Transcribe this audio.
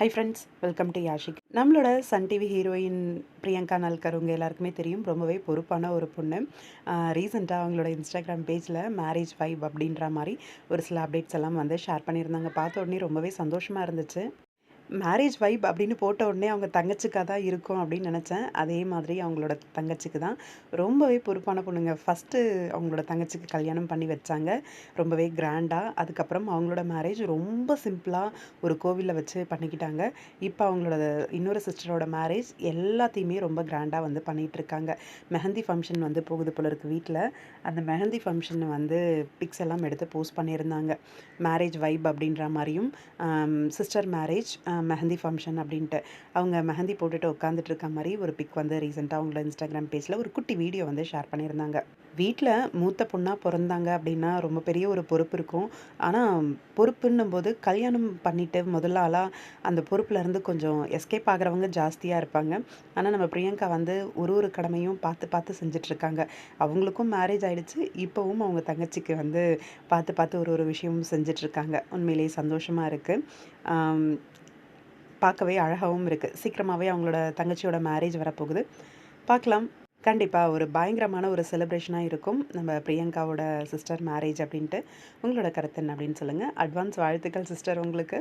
High friends welcome to Yashik நம்மளோட Sun TV heroine Priyanka Nalkar உங்கள் எல்லாருக்குமே தெரியும். ரொம்பவே பொறுப்பான ஒரு பொண்ணு. ரீசெண்டாக அவங்களோட இன்ஸ்டாகிராம் பேஜில் மேரேஜ் வைப் அப்படின்ற மாதிரி ஒரு சில அப்டேட்ஸ் எல்லாம் வந்து ஷேர் பண்ணியிருந்தாங்க. பார்த்த உடனே ரொம்பவே சந்தோஷமாக இருந்துச்சு. மேரேஜ் வைப் அப்படின்னு போட்ட உடனே அவங்க தங்கச்சிக்காக தான் இருக்கும் அப்படின்னு நினச்சேன். அதே மாதிரி அவங்களோட தங்கச்சிக்கு தான். ரொம்பவே பொறுப்பான பொண்ணுங்க. ஃபஸ்ட்டு அவங்களோட தங்கச்சிக்கு கல்யாணம் பண்ணி வச்சாங்க. ரொம்பவே கிராண்டாக அதுக்கப்புறம் அவங்களோட மேரேஜ் ரொம்ப சிம்பிளாக ஒரு கோவிலில் வச்சு பண்ணிக்கிட்டாங்க. இப்போ அவங்களோட இன்னொரு சிஸ்டரோட மேரேஜ் எல்லாத்தையுமே ரொம்ப கிராண்டாக வந்து பண்ணிகிட்ருக்காங்க மெஹந்தி ஃபங்க்ஷன் வந்து போகுது போல இருக்குது வீட்டில் அந்த மெஹந்தி ஃபங்க்ஷன் வந்து பிக்ஸ் எல்லாம் எடுத்து போஸ்ட் பண்ணியிருந்தாங்க. மேரேஜ் வைப் அப்படின்ற மாதிரியும் சிஸ்டர் மேரேஜ் மெஹந்தி ஃபங்க்ஷன் அப்படின்ட்டு. அவங்க மெஹந்தி போட்டுட்டு உட்காந்துட்டு இருக்க மாதிரி ஒரு பிக் வந்து ரீசெண்டாக அவங்களோட இன்ஸ்டாகிராம் பேஜில் ஒரு குட்டி வீடியோ வந்து ஷேர் பண்ணியிருந்தாங்க. வீட்டில் மூத்த பொண்ணாக பிறந்தாங்க அப்படின்னா ரொம்ப பெரிய ஒரு பொறுப்பு இருக்கும். ஆனால் பொறுப்புன்னும் போது கல்யாணம் பண்ணிட்டு முதல்ல ஆளாக அந்த பொறுப்புலேருந்து கொஞ்சம் எஸ்கேப் ஆகிறவங்க ஜாஸ்தியாக இருப்பாங்க. ஆனால் நம்ம பிரியங்கா வந்து ஒரு ஒரு கடமையும் பார்த்து பார்த்து செஞ்சிட்ருக்காங்க. அவங்களுக்கும் மேரேஜ் ஆகிடுச்சு இப்போவும் அவங்க தங்கச்சிக்கு வந்து பார்த்து பார்த்து ஒரு ஒரு விஷயமும் செஞ்சிட்ருக்காங்க. உண்மையிலேயே சந்தோஷமாக இருக்குது பார்க்கவே அழகாகவும் இருக்குது சீக்கிரமாகவே அவங்களோட தங்கச்சியோட மேரேஜ் வரப்போகுது. பார்க்கலாம். கண்டிப்பாக ஒரு பயங்கரமான ஒரு செலிப்ரேஷனாக இருக்கும். நம்ம பிரியங்காவோட சிஸ்டர் மேரேஜ் அப்படின்ட்டு. உங்களோட கருத்து என்ன அப்படின்னு சொல்லுங்கள் அட்வான்ஸ் வாழ்த்துக்கள் சிஸ்டர் உங்களுக்கு.